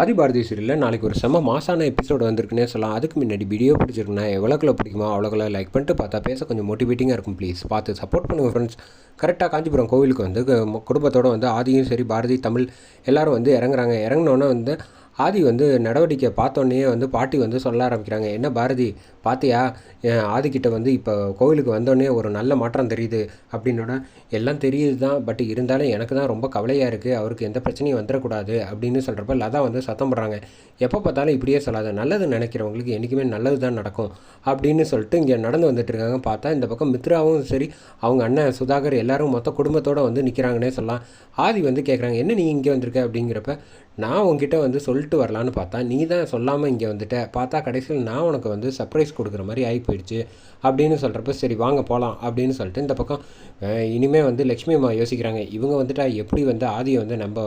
ஆதி பாரதி சீரியலில் நாளைக்கு ஒரு செம்ம மாசான எபிசோடு வந்திருக்குன்னே சொல்லலாம். அதுக்கு முன்னாடி வீடியோ பிடிச்சிருக்குன்னா எவ்வளோக்குள்ள பிடிக்குமோ அவ்வளோக்குள்ள லைக் பண்ணிட்டு பார்த்தா பேச கொஞ்சம் மோட்டிவேட்டிங்காக இருக்கும் ப்ளீஸ் பார்த்து சப்போர்ட் பண்ணுங்கள் ஃப்ரெண்ட்ஸ் கரெக்டாக காஞ்சிபுரம் கோவிலுக்கு வந்து குடும்பத்தோடு குடும்பத்தோட வந்து ஆதியும் சரி பாரதி தமிழ் எல்லோரும் வந்து இறங்குறாங்க. இறங்குனோன்னே வந்து ஆதி வந்து நடவடிக்கை பார்த்தோன்னே வந்து பாட்டி வந்து சொல்ல ஆரம்பிக்கிறாங்க. என்ன பாரதி பார்த்தியா ஆதிக்கிட்ட வந்து இப்போ கோவிலுக்கு வந்தோடனே ஒரு நல்ல மாற்றம் தெரியுது அப்படின்னோட எல்லாம் தெரியுது தான் பட் இருந்தாலும் எனக்கு தான் ரொம்ப கவலையாக இருக்குது அவருக்கு எந்த பிரச்சனையும் வந்துடக்கூடாது அப்படின்னு சொல்கிறப்ப லதா வந்து சத்தம் போடுறாங்க. எப்போ பார்த்தாலும் இப்படியே சொல்லாத. நல்லது நினைக்கிறவங்களுக்கு என்றைக்குமே நல்லது தான் நடக்கும் அப்படின்னு சொல்லிட்டு இங்கே நடந்து வந்துட்டு இருக்காங்க. பார்த்தா இந்த பக்கம் மித்ராவும் சரி அவங்க அண்ணன் சுதாகர் எல்லாரும் மொத்த குடும்பத்தோடு வந்து நிற்கிறாங்கன்னே சொல்லலாம். ஆதி வந்து கேட்குறாங்க என்ன நீ இங்கே வந்திருக்க? அப்படிங்கிறப்ப நான் உங்ககிட்ட வந்து சொல்லிட்டு வரலான்னு பார்த்தா நீ தான் சொல்லாமல் இங்கே வந்துட்ட. பார்த்தா கடைசியில் நான் உனக்கு வந்து சர்ப்ரைஸ் கொடுக்குற மாதிரி ஆகி போயிடுச்சு அப்படின்னு சொல்கிறப்ப சரி வாங்க போகலாம் அப்படின்னு சொல்லிட்டு இந்த பக்கம் இனிமேல் வந்து லக்ஷ்மி அம்மா யோசிக்கிறாங்க. இவங்க வந்துட்டா எப்படி வந்து ஆதியை வந்து நம்ம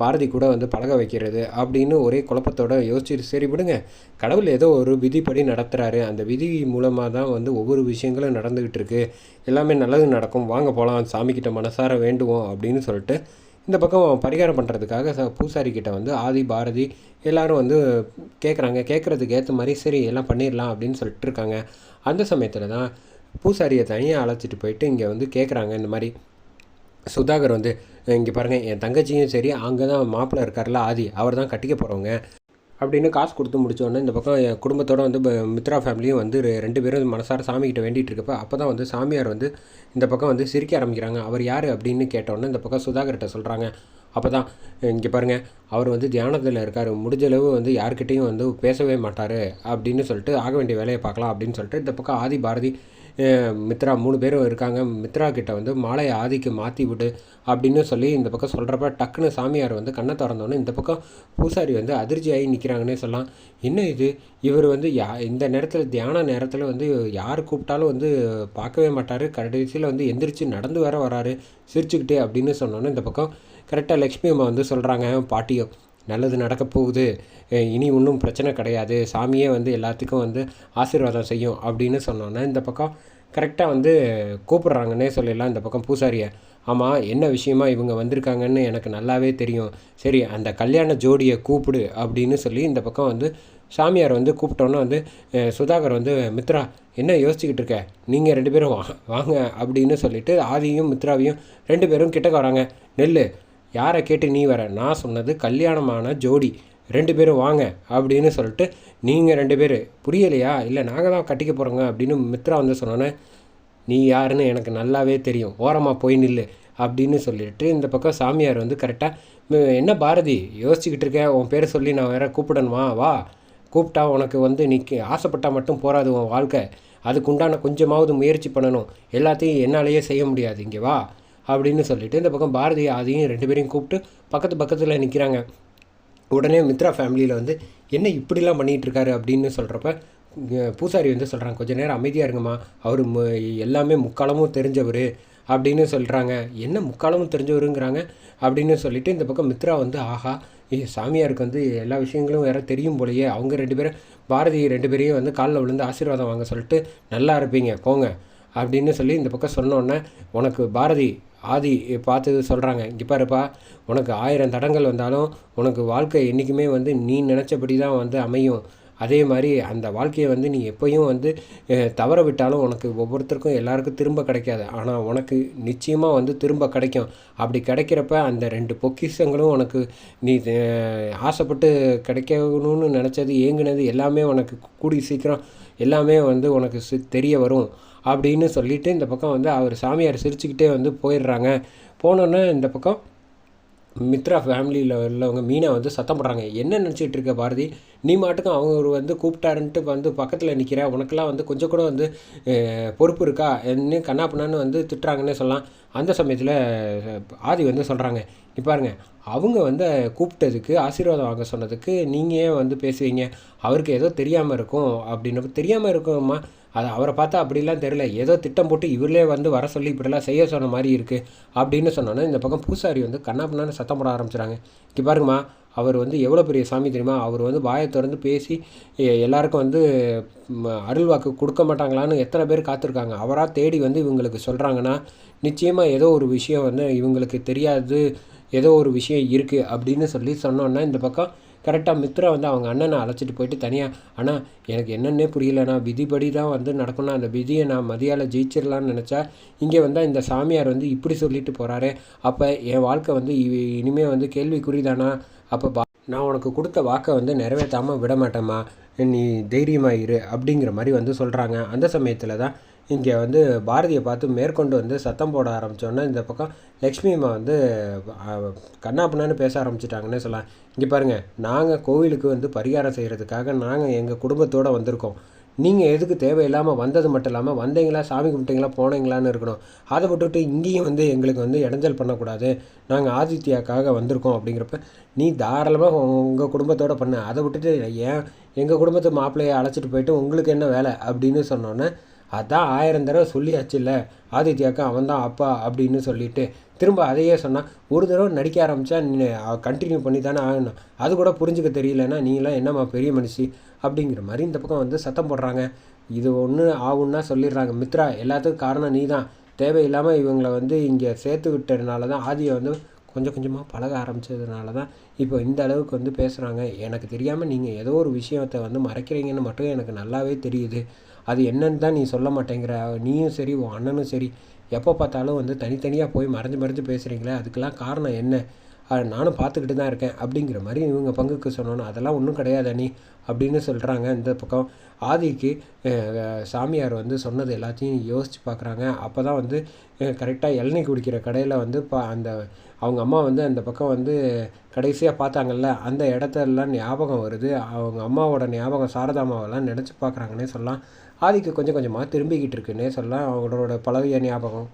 பாரதி கூட வந்து பழக வைக்கிறது அப்படின்னு ஒரே குழப்பத்தோட யோசிச்சு சரி விடுங்க. கடவுள் ஏதோ ஒரு விதிப்படி நடத்துகிறாரு அந்த விதி மூலமாக தான் வந்து ஒவ்வொரு விஷயங்களும் நடந்துக்கிட்டு இருக்குது எல்லாமே நல்லது நடக்கும். வாங்க போகலாம் சாமிக்கிட்ட மனசார வேண்டுவோம் அப்படின்னு சொல்லிட்டு இந்த பக்கம் பரிகாரம் பண்ணுறதுக்காக ச பூசாரிக்கிட்ட வந்து ஆதி பாரதி எல்லோரும் வந்து கேட்குறாங்க கேட்குறதுக்கு ஏற்ற மாதிரி சரி எல்லாம் பண்ணிடலாம் அப்படின்னு சொல்லிட்டு இருக்காங்க. அந்த சமயத்தில் தான் பூசாரியை தனியாக அழைச்சிட்டு போயிட்டு இங்கே வந்து கேட்குறாங்க இந்த மாதிரி சுதாகர் வந்து இங்கே பாருங்கள் என் தங்கச்சியும் சரி அங்கே தான் மாப்பிள்ளை இருக்கார்ல ஆதி அவர் தான் கட்டிக்க போகிறவங்க அப்படின்னு காசு கொடுத்து முடிச்சோடனே இந்த பக்கம் என் குடும்பத்தோட வந்து மித்ரா ஃபேமிலியும் வந்து ரெண்டு பேரும் மனசார சாமிக்கிட்ட வேண்டிகிட்டு இருக்கப்ப அப்போ தான் வந்து சாமியார் வந்து இந்த பக்கம் வந்து சிரிக்க ஆரம்பிக்கிறாங்க. அவர் யார் அப்படின்னு கேட்டோன்னே இந்த பக்கம் சுதாகர்கிட்ட சொல்கிறாங்க அப்போ தான் இங்கே பாருங்கள் அவர் வந்து தியானத்தில் இருக்கார். முடிஞ்சளவு வந்து யார்கிட்டேயும் வந்து பேசவே மாட்டார் அப்படின்னு சொல்லிட்டு ஆக வேண்டிய வேலையை பார்க்கலாம் அப்படின்னு சொல்லிட்டு இந்த பக்கம் ஆதி பாரதி மித்ரா மூணு பேரும் இருக்காங்க. மித்ரா கிட்ட வந்து மாலையை ஆதிக்கு மாற்றி விடு அப்படின்னு சொல்லி இந்த பக்கம் சொல்கிறப்ப டக்குன்னு சாமியார் வந்து கண்ணை திறந்தோன்னே இந்த பக்கம் பூசாரி வந்து அதிர்ச்சி ஆகி நிற்கிறாங்கன்னே சொல்லலாம். என்ன இது? இவர் வந்து யா இந்த நேரத்தில் தியான நேரத்தில் வந்து யார் கூப்பிட்டாலும் வந்து பார்க்கவே மாட்டார். கடைசியில் வந்து எந்திரிச்சு நடந்து வேற வராரு. சிரிச்சுக்கிட்டே அப்படின்னு சொன்னோன்னே இந்த பக்கம் கரெக்டாக லக்ஷ்மி அம்மா வந்து சொல்கிறாங்க பாட்டியும். நல்லது நடக்க போகுது. இனி ஒன்றும் பிரச்சனை கிடையாது. சாமியே வந்து எல்லாத்துக்கும் வந்து ஆசீர்வாதம் செய்யும் அப்படின்னு சொன்னோன்னே இந்த பக்கம் கரெக்டாக வந்து கூப்பிட்றாங்கன்னே சொல்லிடலாம் இந்த பக்கம் பூசாரியை. ஆமாம் என்ன விஷயமா இவங்க வந்திருக்காங்கன்னு எனக்கு நல்லாவே தெரியும். சரி அந்த கல்யாண ஜோடியை கூப்பிடு அப்படின்னு சொல்லி இந்த பக்கம் வந்து சாமியார் வந்து கூப்பிட்டோன்னே வந்து சுதாகர் வந்து மித்ரா என்ன யோசிச்சுக்கிட்டு இருக்க? நீங்கள் ரெண்டு பேரும் வா வாங்க அப்படின்னு சொல்லிட்டு ஆதியும் மித்ராவையும் ரெண்டு பேரும் கிட்டக்க வராங்க. நெல் யாரை கேட்டு நீ வர? நான் சொன்னது கல்யாணமான ஜோடி. ரெண்டு பேரும் வாங்க அப்படின்னு சொல்லிட்டு நீங்கள் ரெண்டு பேர் புரியலையா? இல்லை நாங்கள் தான் கட்டிக்க போகிறோங்க அப்படின்னு மித்ரா வந்து சொன்னோன்னே நீ யாருன்னு எனக்கு நல்லாவே தெரியும். ஓரமாக போய் நில்லு அப்படின்னு சொல்லிட்டு இந்த பக்கம் சாமியார் வந்து கரெக்டாக என்ன பாரதி யோசிச்சுக்கிட்டு இருக்க? உன் பேரை சொல்லி நான் வேற கூப்பிடணுமா வா கூப்பிட்டா உனக்கு வந்து நீ ஆசைப்பட்டால் மட்டும் போகாது உன் வாழ்க்கை. அதுக்குண்டான கொஞ்சமாவது முயற்சி பண்ணணும். எல்லாத்தையும் என்னாலேயே செய்ய முடியாது. இங்கே வா. அப்படின்னு சொல்லிட்டு இந்த பக்கம் பாரதி அதையும் ரெண்டு பேரையும் கூப்பிட்டு பக்கத்து பக்கத்தில் நிற்கிறாங்க உடனே மித்ரா ஃபேமிலியில் வந்து என்ன இப்படிலாம் பண்ணிகிட்ருக்காரு? அப்படின்னு சொல்கிறப்ப பூசாரி வந்து சொல்கிறாங்க கொஞ்ச நேரம் அமைதியாக இருங்கம்மா. அவர் மு எல்லாமே முக்காலமும் தெரிஞ்சவர். அப்படின்னு சொல்கிறாங்க என்ன முக்காலமும் தெரிஞ்சவருங்கிறாங்க? அப்படின்னு சொல்லிவிட்டு இந்த பக்கம் மித்ரா வந்து ஆஹா ஏ சாமியாருக்கு வந்து எல்லா விஷயங்களும் வேறு தெரியும் போலயே. அவங்க ரெண்டு பேரும் பாரதி ரெண்டு பேரையும் வந்து காலில் விழுந்து ஆசீர்வாதம் வாங்க சொல்லிட்டு நல்லா இருப்பீங்க போங்க. அப்படின்னு சொல்லி இந்த பக்கம் சொன்னோன்னே உனக்கு பாரதி ஆதி பார்த்து சொல்கிறாங்க இங்கே பாருப்பா உனக்கு ஆயிரம் தடங்கள் வந்தாலும் உனக்கு வாழ்க்கை என்றைக்குமே வந்து நீ நினச்சபடி தான் வந்து அமையும். அதே மாதிரி அந்த வாழ்க்கையை வந்து நீ எப்பயும் வந்து தவற விட்டாலும் உனக்கு ஒவ்வொருத்தருக்கும் எல்லாருக்கும் திரும்ப கிடைக்காது. ஆனால் உனக்கு நிச்சயமாக வந்து திரும்ப கிடைக்கும். அப்படி கிடைக்கிறப்ப அந்த ரெண்டு பொக்கிஷங்களும் உனக்கு நீ ஆசைப்பட்டு கிடைக்கணும்னு நினச்சது ஏங்குனது எல்லாமே உனக்கு கூடி சீக்கிரம் எல்லாமே வந்து உனக்கு சி- தெரிய வரும் அப்படின்னு சொல்லிட்டு இந்த பக்கம் வந்து அவர் சாமியார் சிரிச்சுக்கிட்டே வந்து போயிடுறாங்க. போனோன்னே இந்த பக்கம் மித்ரா ஃபேமிலியில் உள்ளவங்க மீனா வந்து சத்தம் போடுறாங்க. என்ன நினச்சிட்டு இருக்க பாரதி? நீ மாட்டுக்கும் அவங்க ஒரு வந்து கூப்பிட்டாருன்ட்டு வந்து பக்கத்தில் நிற்கிற உனக்கெல்லாம் வந்து கொஞ்சம் கூட வந்து பொறுப்பு இருக்கா? என்ன கண்ணாப்புனான்னு வந்து திட்டுறாங்கன்னே சொல்லலாம். அந்த சமயத்தில் ஆதி வந்து சொல்கிறாங்க இப்போ பாருங்க அவங்க வந்து கூப்பிட்டதுக்கு ஆசீர்வாதம் வாங்க சொன்னதுக்கு நீங்கள் ஏன் வந்து பேசுவீங்க அவருக்கு ஏதோ தெரியாமல் இருக்கும் அப்படின்னு தெரியாமல் இருக்கும்மா அது அவரை பார்த்தா அப்படிலாம் தெரில ஏதோ திட்டம் போட்டு இவர்களே வந்து வர சொல்லி இப்படிலாம் செய்ய சொன்ன மாதிரி இருக்குது அப்படின்னு சொன்னோன்னே இந்த பக்கம் பூசாரி வந்து கண்ணாப்பின்னான்னு சத்தம் போட ஆரம்பிச்சிட்டாங்க இங்கே பாருங்கம்மா அவர் வந்து எவ்வளோ பெரிய சாமி தெரியுமா? அவர் வந்து வாயை திறந்து பேசி எல்லாருக்கும் வந்து அருள் வாக்கு கொடுக்க மாட்டாங்களான்னு எத்தனை பேர் காத்திருக்காங்க. அவராக தேடி வந்து இவங்களுக்கு சொல்கிறாங்கன்னா நிச்சயமாக ஏதோ ஒரு விஷயம் வந்து இவங்களுக்கு தெரியாது. ஏதோ ஒரு விஷயம் இருக்குது அப்படின்னு சொல்லி சொன்னோன்னா இந்த பக்கம் கரெக்டாக மித்ரா வந்து அவங்க அண்ணனை அழைச்சிட்டு போயிட்டு தனியாக ஆனால் எனக்கு என்னென்னே புரியலண்ணா விதிப்படி தான் வந்து நடக்கணும் அந்த விதியை நான் மதியால் ஜெயிச்சிடலான்னு நினச்சா இங்கே வந்தால் இந்த சாமியார் வந்து இப்படி சொல்லிட்டு போகிறாரு அப்போ என் வாழ்க்கை வந்து இனிமேல் வந்து கேள்விக்குறிதானா? அப்போ பா நான் உனக்கு கொடுத்த வாக்கை வந்து நிறைவேற்றாமல் விட மாட்டேம்மா. நீ தைரியமாக இரு அப்படிங்கிற மாதிரி வந்து சொல்கிறாங்க அந்த சமயத்தில் தான் இங்கே வந்து பாரதியை பார்த்து மேற்கொண்டு வந்து சத்தம் போட ஆரம்பித்தோன்னே இந்த பக்கம் லக்ஷ்மி அம்மா வந்து கண்ணாப்புண்ணான்னு பேச ஆரம்பிச்சிட்டாங்கன்னே சொல்லலாம். இங்கே பாருங்கள் நாங்கள் கோவிலுக்கு வந்து பரிகாரம் செய்கிறதுக்காக நாங்கள் எங்கள் குடும்பத்தோடு வந்திருக்கோம். நீங்கள் எதுக்கு தேவையில்லாமல் வந்தது மட்டும் இல்லாமல் வந்தீங்களா சாமி கும்பிட்டீங்களா போனீங்களான்னு இருக்கணும். அதை விட்டுவிட்டு இங்கேயும் வந்து எங்களுக்கு வந்து இடைஞ்சல் பண்ணக்கூடாது. நாங்கள் ஆதித்யாக்காக வந்திருக்கோம் அப்படிங்கிறப்ப நீ தாராளமாக உங்கள் குடும்பத்தோடு பண்ண. அதை விட்டுட்டு ஏன் எங்கள் குடும்பத்து மாப்பிள்ளையை அழைச்சிட்டு போயிட்டு உங்களுக்கு என்ன வேலை அப்படின்னு சொன்னோன்னே அதான் ஆயிரம் தடவை சொல்லியாச்சுல்ல? ஆதித்யாவுக்கு அவன் தான் அப்பா அப்படின்னு சொல்லிட்டு திரும்ப அதையே சொன்னால் ஒரு தடவை நடிக்க ஆரம்பித்தா நீ கண்டினியூ பண்ணி தானே ஆகணும். அது கூட புரிஞ்சுக்க தெரியலன்னா நீங்களாம் என்னம்மா பெரிய மனுஷி அப்படிங்கிற மாதிரி இந்த பக்கம் வந்து சத்தம் போடுறாங்க. இது ஒன்று ஆகுன்னா சொல்லிடுறாங்க. மித்ரா எல்லாத்துக்கும் காரணம் நீ தான் தேவையில்லாமல் இவங்களை வந்து இங்கே சேர்த்து விட்டதுனால தான் ஆதியை வந்து கொஞ்சம் கொஞ்சமாக பழக ஆரம்பித்ததுனால தான் இப்போ இந்த அளவுக்கு வந்து பேசுகிறாங்க எனக்கு தெரியாமல் நீங்கள் ஏதோ ஒரு விஷயத்தை வந்து மறைக்கிறீங்கன்னு மட்டும் எனக்கு நல்லாவே தெரியுது. அது என்னன்னு தான் நீ சொல்ல மாட்டேங்கிற. நீயும் சரி உன் அண்ணனும் சரி. எப்போ பார்த்தாலும் வந்து தனித்தனியாக போய் மறைஞ்சு மறைஞ்சு பேசுகிறீங்களே அதுக்கெல்லாம் காரணம் என்ன? நானும் பார்த்துக்கிட்டு தான் இருக்கேன். அப்படிங்கிற மாதிரி இவங்க பங்குக்கு சொன்னோன்னு அதெல்லாம் ஒன்றும் கிடையாது நீ அப்படின்னு சொல்கிறாங்க இந்த பக்கம். ஆதிக்கு சாமியார் வந்து சொன்னது எல்லாத்தையும் யோசித்து பார்க்குறாங்க அப்போ தான் வந்து கரெக்டாக இளநீர் குடிக்கிற கடையில் வந்து பா அந்த அவங்க அம்மா வந்து அந்த பக்கம் வந்து கடைசியாக பார்த்தாங்கல்ல அந்த இடத்தெல்லாம் ஞாபகம் வருது. அவங்க அம்மாவோட ஞாபகம் சாரதாமாவெல்லாம் நினச்சி பார்க்குறாங்கன்னே சொல்லலாம். ஆதிக்கு கொஞ்சம் கொஞ்சமாக திரும்பிக்கிட்டு இருக்குன்னே சொல்லலாம். அவங்களோட பழகிய ஞாபகம்.